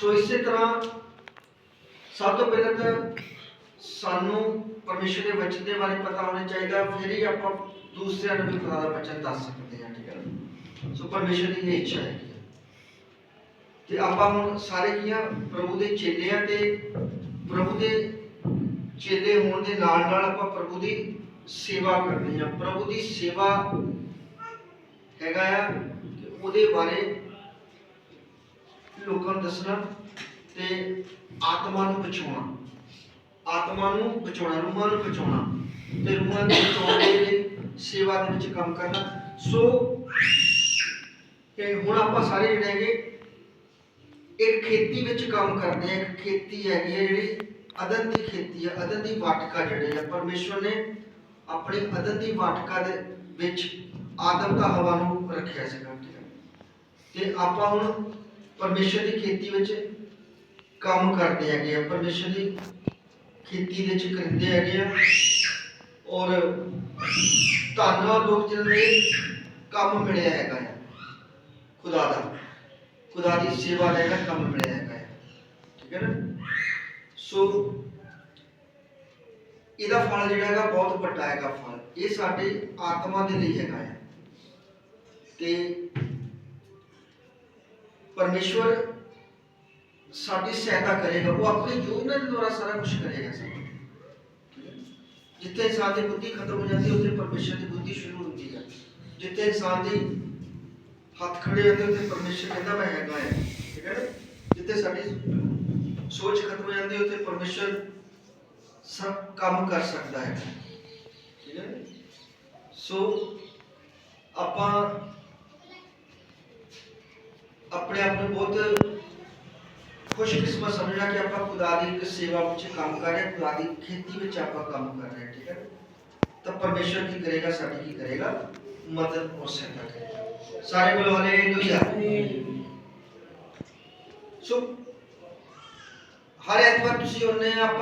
ਸੋ ਇਸੇ ਤਰ੍ਹਾਂ ਸਭ ਤੋਂ ਪਹਿਲਾਂ ਤਾਂ ਸਾਨੂੰ ਪਰਮੇਸ਼ਰ ਦੇ ਵਚਨ ਦੇ ਬਾਰੇ ਪਤਾ ਹੋਣਾ ਚਾਹੀਦਾ, ਫਿਰ ਹੀ ਆਪਾਂ ਦੂਸਰਿਆਂ ਨੂੰ ਵੀ ਖੁਦਾ ਦਾ ਵਚਨ ਦੱਸ ਸਕਦੇ ਹਾਂ, ਠੀਕ ਹੈ ਸੋ ਪਰਮੇਸ਼ਰ ਦੀ ਇਹ ਇੱਛਾ ਹੈ ਤੇ ਆਪਾਂ ਹੁਣ ਸਾਰੇ ਕੀ ਆ ਪ੍ਰਭੂ ਦੇ ਚੇਲੇ ਆ ਤੇ ਪ੍ਰਭੂ ਦੇ ਚੇਲੇ ਹੋਣ ਦੇ ਨਾਲ ਨਾਲ ਆਪਾਂ ਪ੍ਰਭੂ ਦੀ ਸੇਵਾ ਕਰਦੇ ਹਾਂ। ਪ੍ਰਭੂ ਦੀ ਸੇਵਾ ਹੈਗਾ ਆ ਉਹਦੇ ਬਾਰੇ ਲੋਕਾਂ ਨੂੰ ਦੱਸਣਾ ਤੇ ਆਤਮਾ ਨੂੰ ਬਚਾਉਣਾ ਆਤਮਾ ਨੂੰ ਬਚਾਉਣਾ ਰੂਹਾਂ ਨੂੰ ਬਚਾਉਣਾ ਤੇ ਰੂਹਾਂ ਨੂੰ ਬਚਾਉਣ ਦੇ ਲਈ ਸੇਵਾ ਦੇ ਵਿੱਚ ਕੰਮ ਕਰਨਾ। ਸੋ ਤੇ ਹੁਣ ਆਪਾਂ ਸਾਰੇ ਜਿਹੜੇ ਹੈਗੇ, ਇੱਕ ਖੇਤੀ ਵਿੱਚ ਕੰਮ ਕਰਦੇ ਆ ਇੱਕ ਖੇਤੀ ਹੈਗੀ ਹੈ ਜਿਹੜੀ ਅਦਨ ਦੀ ਖੇਤੀ ਹੈ, ਅਦਨ ਦੀ ਵਾਟਕਾ ਜਿਹੜੀ ਆ ਪਰਮੇਸ਼ਵਰ ਨੇ ਆਪਣੀ ਅਦਨ ਦੀ ਵਾਟਕਾ ਦੇ ਵਿੱਚ ਆਦਮ ਦਾ ਹਵਾ ਨੂੰ ਰੱਖਿਆ ਸੀਗਾ ਠੀਕ ਤੇ ਆਪਾਂ ਹੁਣ ਪਰਮੇਸ਼ਰ ਦੀ ਖੇਤੀ ਵਿੱਚ ਕੰਮ ਕਰਦੇ ਹੈਗੇ ਆ। ਪਰਮੇਸ਼ਰ ਦੀ ਖੇਤੀ ਦੇ ਵਿੱਚ ਕਰਿੰਦੇ ਹੈਗੇ ਆ। ਔਰ ਧੰਨਵਾਦ ਲੋਕ ਜਿਹਨਾਂ ਨੂੰ ਕੰਮ ਮਿਲਿਆ ਹੈਗਾ ਆ। ਖੁਦਾ ਦਾ, ਖੁਦਾ ਦੀ ਸੇਵਾ ਦਾ ਜਿਹੜਾ ਕੰਮ ਮਿਲਿਆ ਹੈਗਾ ਆ। ਠੀਕ ਹੈ ਨਾ? ਸੋ ਇਹਦਾ ਫਲ ਜਿਹੜਾ ਹੈਗਾ, ਬਹੁਤ ਵੱਡਾ ਹੈਗਾ ਫਲ। ਇਹ ਸਾਡੇ ਆਤਮਾ ਦੇ ਲਈ ਹੈਗਾ ਆ। ਤੇ ਪਰਮੇਸ਼ਵਰ ਸਾਡੀ ਸਹਾਇਤਾ ਕਰੇਗਾ। ਉਹ ਆਪਣੀ ਯੋਜਨਾ ਦੇ ਦੁਆਰਾ ਸਾਰਾ ਕੁਝ ਕਰੇਗਾ ਸਾਡਾ ਜਿੱਥੇ ਇਨਸਾਨ ਦੀ ਬੁੱਧੀ ਖਤਮ ਹੋ ਜਾਂਦੀ ਹੈ ਉੱਥੇ ਪਰਮੇਸ਼ਰ ਦੀ ਬੁੱਧੀ ਸ਼ੁਰੂ ਹੁੰਦੀ ਹੈ ਜਿੱਥੇ ਇਨਸਾਨ ਦੀ ਹੱਥ ਖੜੇ ਹੁੰਦੇ, ਉੱਥੇ ਪਰਮੇਸ਼ਰ ਕਹਿੰਦਾ, ਮੈਂ ਹੈਗਾ ਹੈ ਠੀਕ ਹੈ ਨਾ? ਜਿੱਥੇ ਸਾਡੀ ਸੋਚ ਖਤਮ ਹੋ ਜਾਂਦੀ ਹੈ ਉੱਥੇ ਪਰਮੇਸ਼ਰ ਸਭ ਕੰਮ ਕਰ ਸਕਦਾ ਹੈ। ਠੀਕ ਹੈ ਸੋ ਆਪਾਂ ਆਪਣੇ ਆਪ ਨੂੰ ਬਹੁਤ ਖੁਸ਼ਕਿਸਮਤ ਸਮਝਣਾ ਕਿ ਆਪਾਂ ਖੁਦਾ ਦੀ ਇੱਕ ਸੇਵਾ ਵਿੱਚ ਕੰਮ ਕਰ ਰਹੇ ਹਾਂ ਖੁਦਾ ਦੀ ਖੇਤੀ ਵਿੱਚ ਆਪਾਂ ਕੰਮ ਕਰ ਰਹੇ ਹਾਂ ਠੀਕ ਹੈ ਤਾਂ ਪਰਮੇਸ਼ਰ ਕੀ ਕਰੇਗਾ ਸਾਡੀ ਕੀ ਕਰੇਗਾ ਮਦਦ ਔਰ ਸਹਾਇਤਾ ਕਰੇਗਾ ਸਾਰੇ ਬੋਲੋ ਹਾਲੇਲੂਇਆ ਸੋ ਹਰ ਐਤਵਾਰ ਤੁਸੀਂ ਉਹਨੇ ਆਪਾਂ